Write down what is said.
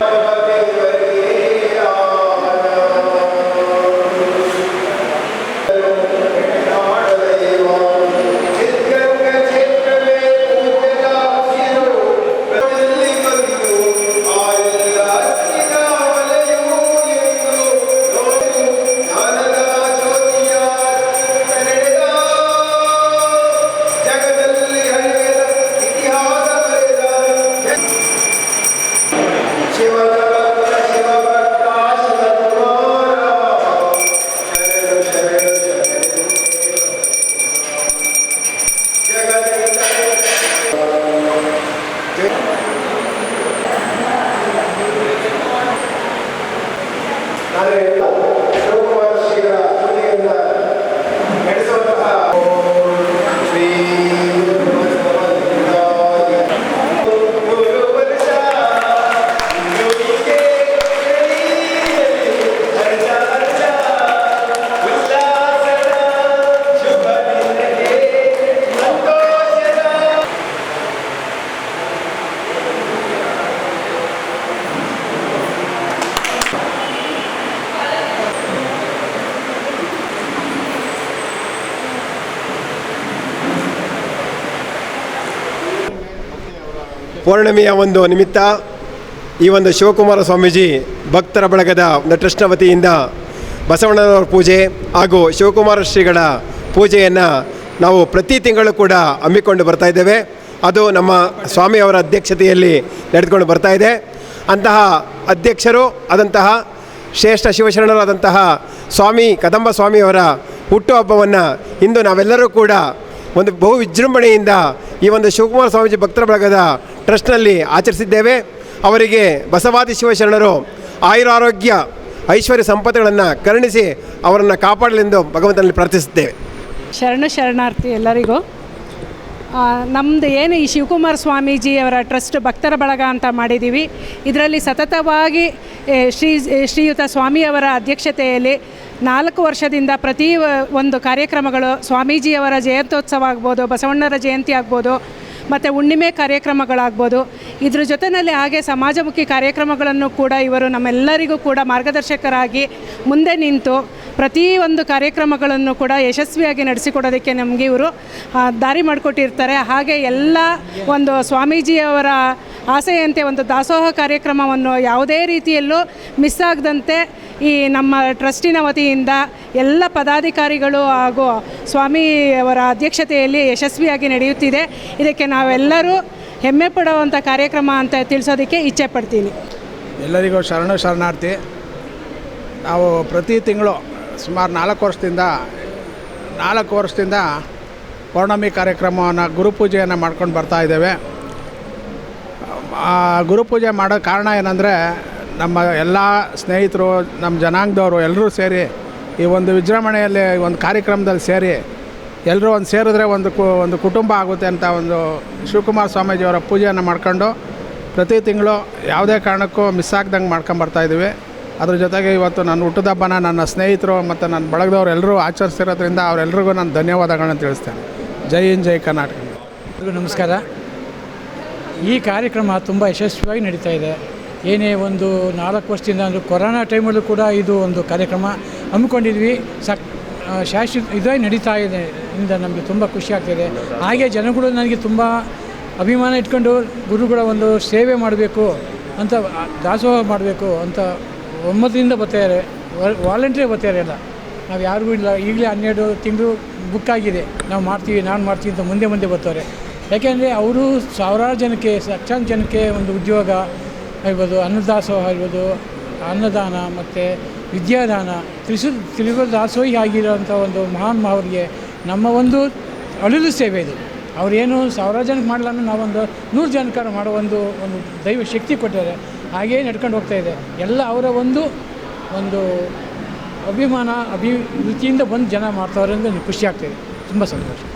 Thank you. ಪೌರ್ಣಮಿಯ ಒಂದು ನಿಮಿತ್ತ ಈ ಒಂದು ಶಿವಕುಮಾರ ಸ್ವಾಮೀಜಿ ಭಕ್ತರ ಬಳಗದ ಒಂದು ಟ್ರಸ್ಟ್ನ ವತಿಯಿಂದ ಬಸವಣ್ಣನವರ ಪೂಜೆ ಹಾಗೂ ಶಿವಕುಮಾರ ಶ್ರೀಗಳ ಪೂಜೆಯನ್ನು ನಾವು ಪ್ರತಿ ತಿಂಗಳು ಕೂಡ ಹಮ್ಮಿಕೊಂಡು ಬರ್ತಾ ಇದ್ದೇವೆ. ಅದು ನಮ್ಮ ಸ್ವಾಮಿಯವರ ಅಧ್ಯಕ್ಷತೆಯಲ್ಲಿ ನಡೆದುಕೊಂಡು ಬರ್ತಾ ಇದೆ. ಅಂತಹ ಅಧ್ಯಕ್ಷರು ಆದಂತಹ ಶ್ರೇಷ್ಠ ಶಿವಶರಣರಾದಂತಹ ಸ್ವಾಮಿ ಕದಂಬ ಸ್ವಾಮಿಯವರ ಹುಟ್ಟುಹಬ್ಬವನ್ನು ಇಂದು ನಾವೆಲ್ಲರೂ ಕೂಡ ಒಂದು ಬಹು ವಿಜೃಂಭಣೆಯಿಂದ ಈ ಒಂದು ಶಿವಕುಮಾರ ಸ್ವಾಮೀಜಿ ಭಕ್ತರ ಬಳಗದ ಟ್ರಸ್ಟ್ನಲ್ಲಿ ಆಚರಿಸಿದ್ದೇವೆ. ಅವರಿಗೆ ಬಸವಾದಿ ಶಿವಶರಣರು ಆಯುರಾರೋಗ್ಯ, ಐಶ್ವರ್ಯ ಸಂಪತ್ತುಗಳನ್ನು ಕರುಣಿಸಿ ಅವರನ್ನು ಕಾಪಾಡಲೆಂದು ಭಗವಂತನಲ್ಲಿ ಪ್ರಾರ್ಥಿಸುತ್ತೇವೆ. ಶರಣ ಶರಣಾರ್ಥಿ ಎಲ್ಲರಿಗೂ ನಮ್ಮದು ಏನು ಈ ಶಿವಕುಮಾರ ಸ್ವಾಮೀಜಿಯವರ ಟ್ರಸ್ಟ್ ಭಕ್ತರ ಬಳಗ ಅಂತ ಮಾಡಿದ್ದೀವಿ. ಇದರಲ್ಲಿ ಸತತವಾಗಿ ಶ್ರೀ ಶ್ರೀಯುತ ಸ್ವಾಮಿಯವರ ಅಧ್ಯಕ್ಷತೆಯಲ್ಲಿ ನಾಲ್ಕು ವರ್ಷದಿಂದ ಪ್ರತಿ, ಒಂದು ಕಾರ್ಯಕ್ರಮಗಳು ಸ್ವಾಮೀಜಿಯವರ ಜಯಂತ್ಯೋತ್ಸವ ಆಗ್ಬೋದು, ಬಸವಣ್ಣರ ಜಯಂತಿ ಆಗ್ಬೋದು ಮತ್ತು ಹುಣ್ಣಿಮೆ ಕಾರ್ಯಕ್ರಮಗಳಾಗ್ಬೋದು. ಇದ್ರ ಜೊತೆಯಲ್ಲಿ ಹಾಗೆ ಸಮಾಜಮುಖಿ ಕಾರ್ಯಕ್ರಮಗಳನ್ನು ಕೂಡ ಇವರು ನಮ್ಮೆಲ್ಲರಿಗೂ ಕೂಡ ಮಾರ್ಗದರ್ಶಕರಾಗಿ ಮುಂದೆ ನಿಂತು ಪ್ರತಿಯೊಂದು ಕಾರ್ಯಕ್ರಮಗಳನ್ನು ಕೂಡ ಯಶಸ್ವಿಯಾಗಿ ನಡೆಸಿಕೊಡೋದಕ್ಕೆ ನಮಗೆ ಇವರು ದಾರಿ ಮಾಡಿಕೊಟ್ಟಿರ್ತಾರೆ. ಹಾಗೆ ಎಲ್ಲ ಒಂದು ಸ್ವಾಮೀಜಿಯವರ ಆಸೆಯಂತೆ ಒಂದು ದಾಸೋಹ ಕಾರ್ಯಕ್ರಮವನ್ನು ಯಾವುದೇ ರೀತಿಯಲ್ಲೂ ಮಿಸ್ ಆಗದಂತೆ ಈ ನಮ್ಮ ಟ್ರಸ್ಟಿನ ವತಿಯಿಂದ ಎಲ್ಲ ಪದಾಧಿಕಾರಿಗಳು ಹಾಗೂ ಸ್ವಾಮಿಯವರ ಅಧ್ಯಕ್ಷತೆಯಲ್ಲಿ ಯಶಸ್ವಿಯಾಗಿ ನಡೆಯುತ್ತಿದೆ. ಇದಕ್ಕೆ ನಾವೆಲ್ಲರೂ ಹೆಮ್ಮೆ ಪಡುವಂಥ ಕಾರ್ಯಕ್ರಮ ಅಂತ ತಿಳಿಸೋದಕ್ಕೆ ಇಚ್ಛೆ ಪಡ್ತೀನಿ. ಎಲ್ಲರಿಗೂ ಶರಣ ಶರಣಾರ್ಥಿ. ನಾವು ಪ್ರತಿ ತಿಂಗಳು ಸುಮಾರು ನಾಲ್ಕು ವರ್ಷದಿಂದ ನಾಲ್ಕು ವರ್ಷದಿಂದ ಪೌರ್ಣಮಿ ಕಾರ್ಯಕ್ರಮವನ್ನು ಗುರುಪೂಜೆಯನ್ನು ಮಾಡ್ಕೊಂಡು ಬರ್ತಾ ಆ ಗುರುಪೂಜೆ ಮಾಡೋ ಕಾರಣ ಏನಂದರೆ ನಮ್ಮ ಎಲ್ಲ ಸ್ನೇಹಿತರು, ನಮ್ಮ ಜನಾಂಗದವರು ಎಲ್ಲರೂ ಸೇರಿ ಈ ಒಂದು ವಿಜೃಂಭಣೆಯಲ್ಲಿ ಒಂದು ಕಾರ್ಯಕ್ರಮದಲ್ಲಿ ಸೇರಿ ಎಲ್ಲರೂ ಒಂದು ಸೇರಿದ್ರೆ ಒಂದು ಕು, ಒಂದು ಕುಟುಂಬ ಆಗುತ್ತೆ ಅಂತ ಒಂದು ಶಿವಕುಮಾರ ಸ್ವಾಮೀಜಿಯವರ ಪೂಜೆಯನ್ನು ಮಾಡ್ಕೊಂಡು ಪ್ರತಿ ತಿಂಗಳು ಯಾವುದೇ ಕಾರಣಕ್ಕೂ ಮಿಸ್ ಆಗ್ದಂಗೆ ಮಾಡ್ಕೊಂಬರ್ತಾ ಇದ್ದೀವಿ. ಅದ್ರ ಜೊತೆಗೆ ಇವತ್ತು ನನ್ನ ಹುಟ್ಟದ ಹಬ್ಬನ ನನ್ನ ಸ್ನೇಹಿತರು ಮತ್ತು ನನ್ನ ಬಳಗದವ್ರು ಎಲ್ಲರೂ ಆಚರಿಸ್ತಿರೋದ್ರಿಂದ ಅವರೆಲ್ಲರಿಗೂ ನಾನು ಧನ್ಯವಾದಗಳನ್ನು ತಿಳಿಸ್ತೇನೆ. ಜೈ ಹಿಂದ್, ಜೈ ಕರ್ನಾಟಕ. ನಮಸ್ಕಾರ. ಈ ಕಾರ್ಯಕ್ರಮ ತುಂಬ ಯಶಸ್ವಿಯಾಗಿ ನಡೀತಾ ಇದೆ. ಏನೇ ಒಂದು ನಾಲ್ಕು ವರ್ಷದಿಂದ ಅಂದರೆ ಕೊರೋನಾ ಟೈಮಲ್ಲೂ ಕೂಡ ಇದು ಒಂದು ಕಾರ್ಯಕ್ರಮ ಹಮ್ಮಿಕೊಂಡಿದ್ವಿ. ಸಕ್ ಶಾಶ್ವ ಶಾಶ್ವತ ಇದಾಗಿ ನಡೀತಾ ಇದೆ ಇಂದ ನಮಗೆ ತುಂಬ ಖುಷಿ ಆಗ್ತಿದೆ. ಹಾಗೆ ಜನಗಳು ನನಗೆ ತುಂಬ ಅಭಿಮಾನ ಇಟ್ಕೊಂಡು ಗುರುಗಳ ಒಂದು ಸೇವೆ ಮಾಡಬೇಕು ಅಂತ ದಾಸೋಹ ಮಾಡಬೇಕು ಅಂತ ಒಮ್ಮತದಿಂದ ಬರ್ತಾರೆ ವಾಲಂಟ್ರಿ ಬರ್ತಾರೆ ಎಲ್ಲ. ನಾವು ಯಾರಿಗೂ ಇಲ್ಲ. ಈಗಲೇ ಹನ್ನೆರಡು ತಿಂಗಳು ಬುಕ್ ಆಗಿದೆ. ನಾವು ಮಾಡ್ತೀವಿ, ನಾನು ಮಾಡ್ತೀವಿ ಅಂತ ಮುಂದೆ ಮುಂದೆ ಬರ್ತಾರೆ. ಯಾಕೆಂದರೆ ಅವರು ಸಾವಿರಾರು ಜನಕ್ಕೆ, ಲಕ್ಷಾಂತರ ಜನಕ್ಕೆ ಒಂದು ಉದ್ಯೋಗ ಇರ್ಬೋದು ಅನ್ನದಾಸೋಹ ಇರ್ಬೋದು ಅನ್ನದಾನ ಮತ್ತು ವಿದ್ಯಾದಾನ. ತ್ರಿಸು ತ್ರಿವ ದಾಸೋಹಿ ಆಗಿರೋಂಥ ಒಂದು ಮಹಾನ್ ಅವರಿಗೆ ನಮ್ಮ ಒಂದು ಅಳಿಲು ಸೇವೆ ಇದು. ಅವರೇನು ಸಾವಿರಾರು ಜನಕ್ಕೆ ಅಂದ್ರೆ ನಾವೊಂದು ನೂರು ಜನಕಾರ ಮಾಡೋ ಒಂದು ಒಂದು ದೈವ ಶಕ್ತಿ ಕೊಟ್ಟಿದ್ದಾರೆ. ಹಾಗೇ ನಡ್ಕೊಂಡು ಹೋಗ್ತಾ ಇದೆ. ಎಲ್ಲ ಅವರ ಒಂದು ಒಂದು ಅಭಿಮಾನ, ಅಭಿವೃದ್ಧಿಯಿಂದ ಬಂದು ಜನ ಮಾಡ್ತಾವ್ರೆ ಅಂದರೆ ಖುಷಿ ಆಗ್ತಾಯಿದೆ ತುಂಬ ಸಂತೋಷ.